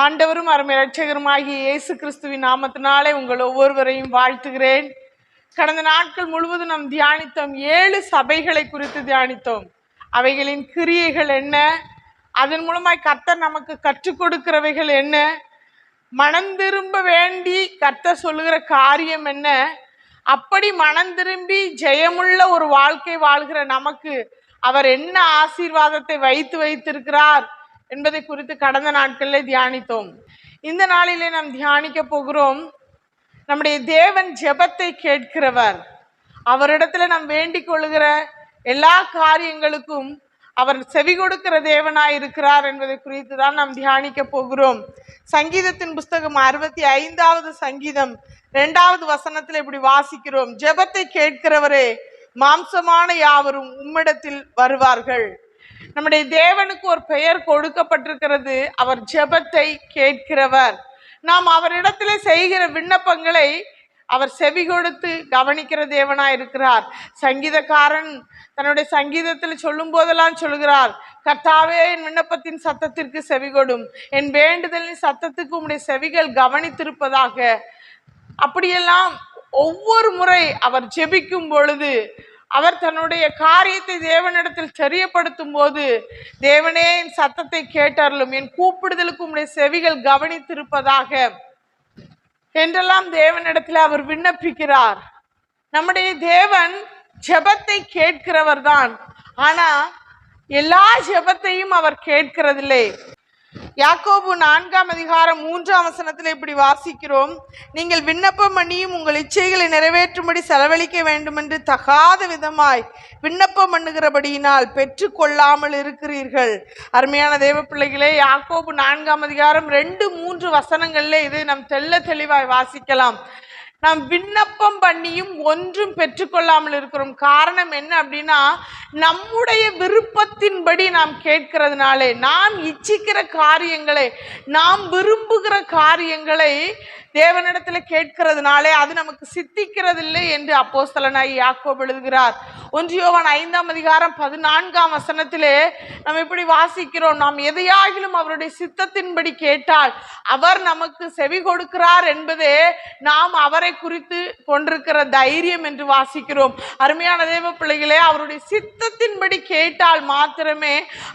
ஆண்டவரும் அருமை ரட்சகருமாகிய இயேசு கிறிஸ்துவின் நாமத்தினாலே உங்கள் ஒவ்வொருவரையும் வாழ்த்துகிறேன். கடந்த நாட்கள் முழுவதும் நாம் தியானித்தோம். ஏழு சபைகளை குறித்து தியானித்தோம். அவைகளின் கிரியைகள் என்ன? அதன் மூலமாய் கர்த்தர் நமக்கு கற்றுக் கொடுக்கிறவைகள் என்ன? மனம் திரும்ப வேண்டி கர்த்தர் சொல்லுகிற காரியம் என்ன? அப்படி மனம் திரும்பி ஜெயமுள்ள ஒரு வாழ்க்கை வாழ்கிற நமக்கு அவர் என்ன ஆசீர்வாதத்தை வைத்து வைத்திருக்கிறார்? என்பதை குறித்து கடந்த நாட்களில் தியானித்தோம். இந்த நாளிலே நாம் தியானிக்க போகிறோம். நம்முடைய தேவன் ஜெபத்தை கேட்கிறவர். அவரிடத்துல நாம் வேண்டிக் கொள்கிற எல்லா காரியங்களுக்கும் அவர் செவி கொடுக்கிற தேவனாய் இருக்கிறார் என்பதை குறித்து தான் நாம் தியானிக்க போகிறோம். சங்கீதத்தின் புஸ்தகம் அறுபத்தி ஐந்தாவது சங்கீதம் இரண்டாவது வசனத்தில் இப்படி வாசிக்கிறோம். ஜெபத்தை கேட்கிறவரே மாம்சமான யாவரும் உம்மிடத்தில் வருவார்கள். நம்முடைய தேவனுக்கு ஒரு பெயர் கொடுக்கப்பட்டிருக்கிறது. அவர் ஜெபத்தை கேட்கிறவர். நாம் அவரிடத்துல செய்கிற விண்ணப்பங்களை அவர் செவி கொடுத்து கவனிக்கிற தேவனா இருக்கிறார். சங்கீதக்காரன் தன்னுடைய சங்கீதத்தில் சொல்லும் போதெல்லாம் சொல்கிறார் கர்த்தாவே என் விண்ணப்பத்தின் சத்தத்திற்கு செவி கொடும். என் வேண்டுதலின் சத்தத்துக்கு உடைய செவிகள் கவனித்திருப்பதாக. அப்படியெல்லாம் ஒவ்வொரு முறை அவர் ஜெபிக்கும் பொழுது அவர் தன்னுடைய காரியத்தை தேவனிடத்தில் தெரியப்படுத்தும் போது தேவனே என் சத்தத்தை கேட்டருளும். என் கூப்பிடுதலுக்கு உம்முடைய செவிகள் கவனித்திருப்பதாக. என்றெல்லாம் தேவனிடத்தில் அவர் விண்ணப்பிக்கிறார். நம்முடைய தேவன் ஜெபத்தை கேட்கிறவர் தான் ஆனா எல்லா ஜெபத்தையும் அவர் கேட்கிறதில்லை. யாக்கோபு நான்காம் அதிகாரம் மூன்றாம் வசனத்தில் இப்படி வாசிக்கிறோம். நீங்கள் விண்ணப்பம் பண்ணியும் உங்கள் இச்சைகளை நிறைவேற்றும்படி செலவழிக்க வேண்டும் என்று தகாத விதமாய் விண்ணப்பம் பண்ணுகிறபடியினால் பெற்றுக்கொள்ளாமல் இருக்கிறீர்கள். அருமையான தேவ பிள்ளைகளே யாக்கோபு நான்காம் அதிகாரம் ரெண்டு மூன்று வசனங்களில் இது நம் தெள்ள தெளிவாய் வாசிக்கலாம். நாம் விண்ணப்பம் பண்ணியும் ஒன்றும் பெற்றுக்கொள்ளாமல் இருக்கிறோம். காரணம் என்ன அப்படின்னா நம்முடைய விருப்பத்தின்படி நாம் கேட்கிறதுனாலே நாம் இச்சிக்கிற காரியங்களை நாம் விரும்புகிற காரியங்களை தேவனிடத்துல கேட்கிறதுனாலே அது நமக்கு சித்திக்கிறதில்லை என்று அப்போஸ்தலனாய் யாக்கோப் எழுதுகிறார். ஒன்றியோவன் ஐந்தாம் அதிகாரம் பதினான்காம் வசனத்திலே நம்ம இப்படி வாசிக்கிறோம். நாம் எதையாகிலும் அவருடைய சித்தத்தின்படி கேட்டால் அவர் நமக்கு செவி கொடுக்கிறார் என்பதே நாம் அவரை குறித்து கொண்டிருக்கிற தைரியம் என்று வாசிக்கிறோம். அருமையான தேவ பிள்ளைகளே அவருடைய சித்தத்தின்படி கேட்டால் மாத்திரமே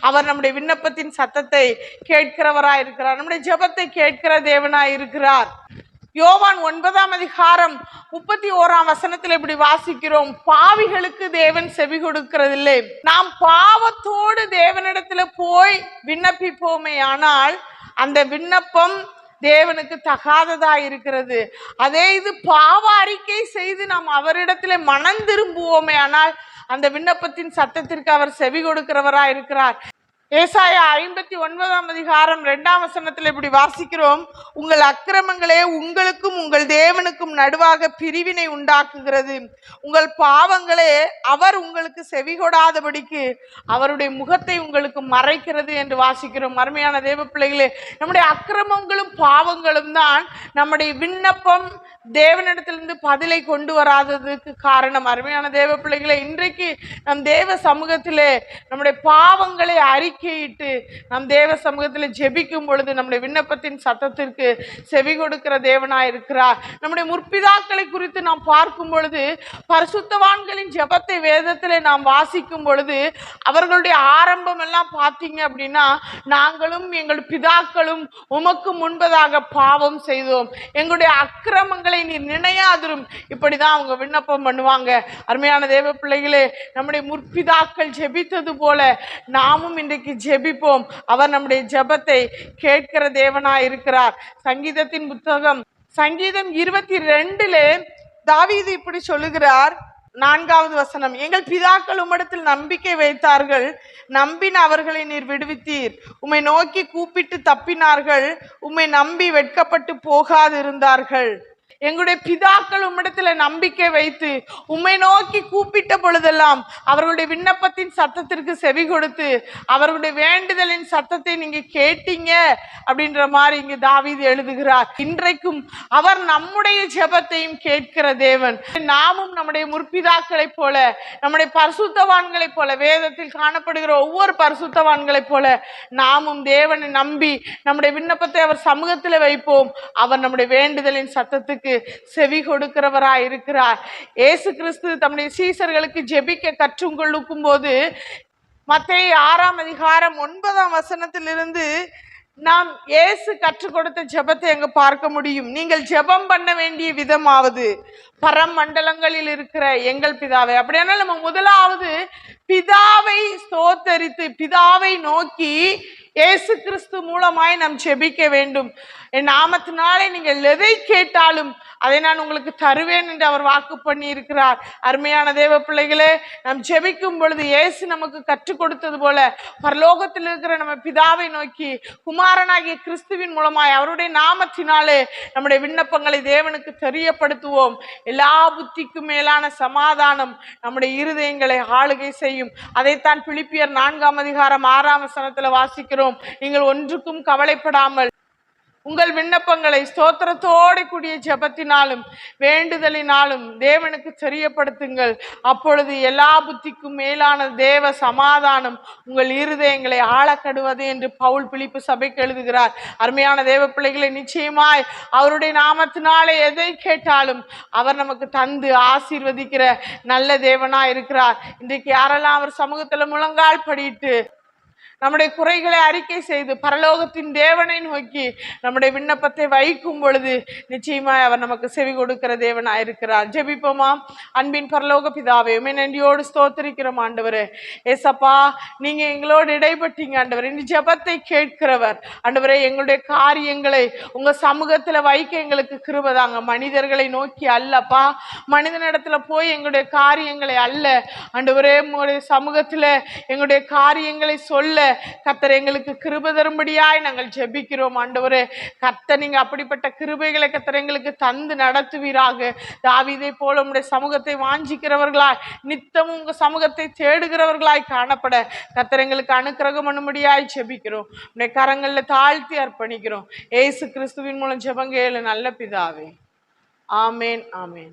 அவர் நம்முடைய விண்ணப்பத்தின் சத்தத்தை கேட்கிறவராய் இருக்கிறார் நம்முடைய ஜெபத்தை கேட்கிற தேவனாய் இருக்கிறார் யோவான் ஒன்பதாம் அதிகாரம் முப்பத்தி ஓராம் வசனத்தில் இப்படி வாசிக்கிறோம் பாவிகளுக்கு தேவன் செவி கொடுக்கிறதில்லை. நாம் பாவத்தோடு தேவனிடத்துல போய் விண்ணப்பிப்போமே ஆனால் அந்த விண்ணப்பம் தேவனுக்கு தகாததா இருக்கிறது. அதே இது பாவ அறிக்கை செய்து நாம் அவரிடத்துல மனம் திரும்புவோமே ஆனால் அந்த விண்ணப்பத்தின் சத்தத்திற்கு அவர் செவி கொடுக்கிறவரா இருக்கிறார் ஏசாயா ஐம்பத்தி ஒன்பதாம் அதிகாரம் ரெண்டாம் வசனத்தில் இப்படி வாசிக்கிறோம். உங்கள் அக்கிரமங்களே உங்களுக்கும் உங்கள் தேவனுக்கும் நடுவாக பிரிவினை உண்டாக்குகிறது. உங்கள் பாவங்களே அவர் உங்களுக்கு செவிகொடாதபடிக்கு அவருடைய முகத்தை உங்களுக்கு மறைக்கிறது என்று வாசிக்கிறோம். அருமையான தேவ பிள்ளைகளே நம்முடைய அக்கிரமங்களும் பாவங்களும் தான் நம்முடைய விண்ணப்பம் தேவனிடத்திலிருந்து பதிலை கொண்டு வராததுக்கு காரணம். அருமையான தேவ பிள்ளைகளே இன்றைக்கு நம் தேவ சமூகத்திலே நம்முடைய பாவங்களை அறிக்கையிட்டு நம் தேவ சமூகத்தில் ஜெபிக்கும் பொழுது நம்முடைய விண்ணப்பத்தின் சத்தத்திற்கு செவி கொடுக்கிற தேவனாய் இருக்கிறார். நம்முடைய முற்பிதாக்களை குறித்து நாம் பார்க்கும் பொழுது பரிசுத்தவான்களின் ஜெபத்தை வேதத்தில் நாம் வாசிக்கும் பொழுது அவர்களுடைய ஆரம்பம் எல்லாம் பார்த்தீங்க அப்படின்னா நாங்களும் எங்கள் பிதாக்களும் உமக்கு முன்பதாக பாவம் செய்தோம். எங்களுடைய அக்கிரமங்களை நீ நினையாதிரும். இப்படிதான் அவங்க விண்ணப்பம் பண்ணுவாங்க. அருமையான தேவ பிள்ளைகளே நம்முடைய முற்பிதாக்கள் ஜெபித்தது போல நாமும் இன்றைக்கு ஜெபிப்போம். அவர் நம்முடைய ஜெபத்தை கேட்கிற தேவனாய் இருக்கிறார். சங்கீதத்தின் புத்தகம் சங்கீதம் இருபத்தி ரெண்டிலே தாவீது இப்படி சொல்லுகிறார். நான்காவது வசனம் எங்கள் பிதாக்கள் உம்மிடத்தில் நம்பிக்கை வைத்தார்கள். நம்பின அவர்களை நீர் விடுவித்தீர். உம்மை நோக்கி கூப்பிட்டு தப்பினார்கள். உம்மை நம்பி வெட்கப்பட்டு போகாதிருந்தார்கள். எங்களுடைய பிதாக்கள் உம்மிடத்துல நம்பிக்கை வைத்து உம்மை நோக்கி கூப்பிட்ட பொழுதெல்லாம் அவர்களுடைய விண்ணப்பத்தின் சத்தத்திற்கு செவி கொடுத்து அவர்களுடைய வேண்டுதலின் சத்தத்தை நீங்க கேட்டீங்க அப்படின்ற மாதிரி இங்கு தாவீது எழுதுகிறார். இன்றைக்கும் அவர் நம்முடைய ஜெபத்தையும் கேட்கிற தேவன். நாமும் நம்முடைய முற்பிதாக்களைப் போல நம்முடைய பரிசுத்தவான்களைப் போல வேதத்தில் காணப்படுகிற ஒவ்வொரு பரிசுத்தவான்களைப் போல நாமும் தேவனை நம்பி நம்முடைய விண்ணப்பத்தை அவர் சமூகத்தில் வைப்போம். அவர் நம்முடைய வேண்டுதலின் சத்தத்துக்கு செவி கொடுக்கிறவராய் இருக்கிறார் ஏசு கிறிஸ்து தம்முடைய சீசர்களுக்கு ஜெபிக்க கற்றுக் கொடுக்கும் போது மத்திய ஆறாம் அதிகாரம் ஒன்பதாம் வசனத்திலிருந்து நாம் இயேசு கற்றுக் கொடுத்த ஜெபத்தை அங்க பார்க்க முடியும். நீங்கள் ஜெபம் பண்ண வேண்டிய விதமாவது பரமண்டலங்களில் இருக்கிற எங்கள் பிதாவை. அப்படின்னா நம்ம முதலாவது பிதாவை ஸ்தோத்தரித்து பிதாவை நோக்கி இயேசு கிறிஸ்து மூலமாய் நாம் ஜெபிக்க வேண்டும். என் நாமத்தினாலே நீங்கள் எதை கேட்டாலும் அதை நான் உங்களுக்கு தருவேன் என்று அவர் வாக்கு பண்ணி இருக்கிறார் அருமையான தேவ பிள்ளைகளே நாம் ஜெபிக்கும் பொழுது இயேசு நமக்கு கற்றுக் கொடுத்தது போல பரலோகத்தில் இருக்கிற நம்ம பிதாவை நோக்கி குமாரனாகிய கிறிஸ்துவின் மூலமாய் அவருடைய நாமத்தினாலே நம்முடைய விண்ணப்பங்களை தேவனுக்கு தெரியப்படுத்துவோம். எல்லா புத்திக்கும் மேலான சமாதானம் நம்முடைய இருதயங்களை ஆளுகை செய்யும். அதைத்தான் பிலிப்பியர் நான்காம் அதிகாரம் ஆறாம் சனத்தில் வாசிக்கிறோம். நீங்கள் ஒன்றுக்கும் கவலைப்படாமல் உங்கள் விண்ணப்பங்களை ஸ்தோத்திரத்தோடு கூடிய ஜெபத்தினாலும் வேண்டுதலினாலும் தேவனுக்கு தெரியப்படுத்துங்கள். அப்பொழுது எல்லா புத்திக்கும் மேலான தேவ சமாதானம் உங்கள் இருதயங்களை ஆளக்கடுவது என்று பவுல் பிழிப்பு சபைக்கு எழுதுகிறார். அருமையான தேவ பிள்ளைகளை நிச்சயமாய் அவருடைய நாமத்தினாலே எதை கேட்டாலும் அவர் நமக்கு தந்து ஆசீர்வதிக்கிற நல்ல தேவனா இருக்கிறார். இன்றைக்கு யாரெல்லாம் அவர் சமூகத்தில் முழங்கால் படிட்டு நம்முடைய குறைகளை அறிக்கை செய்து பரலோகத்தின் தேவனை நோக்கி நம்முடைய விண்ணப்பத்தை வைக்கும் பொழுது நிச்சயமாய் அவர் நமக்கு செவி கொடுக்கிற தேவனாய் இருக்கிறார் ஜெபிப்போமா? அன்பின் பரலோக பிதாவே உம்மை நன்றியோடு ஸ்தோத்திரிக்கிறோம் ஆண்டவர். ஏசப்பா நீங்க எங்களோடு இடைப்பட்டீங்க ஆண்டவர். இந்த ஜெபத்தை கேட்கிறவர். ஆண்டவரே எங்களுடைய காரியங்களை உங்க சமூகத்துல வைக்க எங்களுக்கு கிருபதாங்க மனிதர்களை நோக்கி அல்லப்பா. மனிதனிடத்துல போய் எங்களுடைய காரியங்களை அல்ல. ஆண்டவரே உங்களுடைய சமூகத்துல எங்களுடைய காரியங்களை சொல்ல கர்த்தர் எங்களுக்கு கிருப தரும்படியாய் நாங்கள் ஜெபிக்கிறோம் ஆண்டவர். கர்த்தர் நீங்க அப்படிப்பட்ட கிருபைகளை கர்த்தர் எங்களுக்கு தந்து நடத்துவீராக. தாவிதை போல உங்களுடைய சமூகத்தை வாஞ்சிக்கிறவர்களாய் நித்தமும் உங்க சமூகத்தை தேடுகிறவர்களாய் காணப்பட. கர்த்தர் எங்களுக்கு அனுக்கிரகம் பண்ணும்படியாய் ஜெபிக்கிறோம். உடைய கரங்கள்ல தாழ்த்தி அர்ப்பணிக்கிறோம். ஏசு கிறிஸ்துவின் மூலம் ஜெபங்கேளு நல்ல பிதாவே. ஆமேன் ஆமேன்.